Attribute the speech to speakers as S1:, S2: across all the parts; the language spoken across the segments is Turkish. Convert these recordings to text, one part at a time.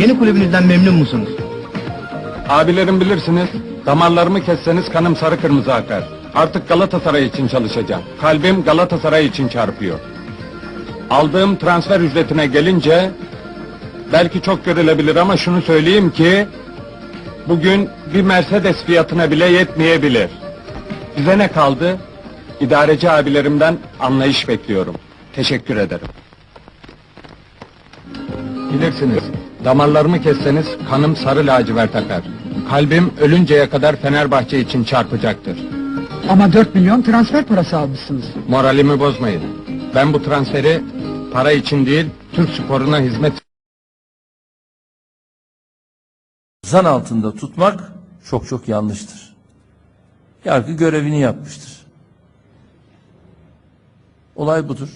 S1: Yeni kulübünüzden memnun musunuz?
S2: Abilerim bilirsiniz, damarlarımı kesseniz kanım sarı kırmızı akar. Artık Galatasaray için çalışacağım. Kalbim Galatasaray için çarpıyor. Aldığım transfer ücretine gelince, belki çok görülebilir ama şunu söyleyeyim ki, bugün bir Mercedes fiyatına bile yetmeyebilir. Bize ne kaldı? İdareci abilerimden anlayış bekliyorum. Teşekkür ederim. Bilirsiniz, damarlarımı kesseniz kanım sarı lacivert akar. Kalbim ölünceye kadar Fenerbahçe için çarpacaktır.
S3: Ama 4 milyon transfer parası almışsınız.
S2: Moralimi bozmayın. Ben bu transferi para için değil, Türk sporuna hizmet
S4: zan altında tutmak çok çok yanlıştır. Yargı görevini yapmıştır. Olay budur.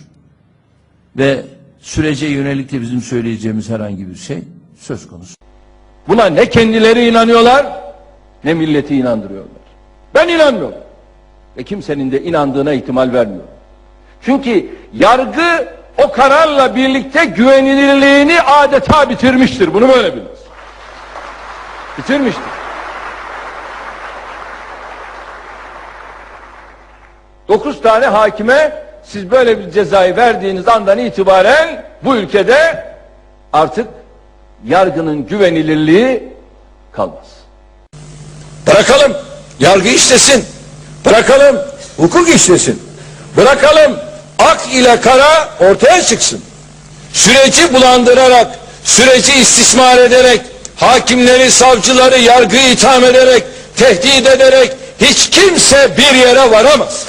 S4: Ve sürece yönelik de bizim söyleyeceğimiz herhangi bir şey söz konusu. Buna ne kendileri inanıyorlar ne milleti inandırıyorlar. Ben inanmıyorum. Ve kimsenin de inandığına ihtimal vermiyorum. Çünkü yargı o kararla birlikte güvenilirliğini adeta bitirmiştir. Bunu böyle biliriz. Bitirmiştir. Dokuz tane hakime siz böyle bir cezayı verdiğiniz andan itibaren bu ülkede artık yargının güvenilirliği kalmaz. Bırakalım yargı işlesin. Bırakalım hukuk işlesin. Bırakalım ak ile kara ortaya çıksın. Süreci bulandırarak, süreci istismar ederek, hakimleri, savcıları yargıyı itham ederek, tehdit ederek hiç kimse bir yere varamaz.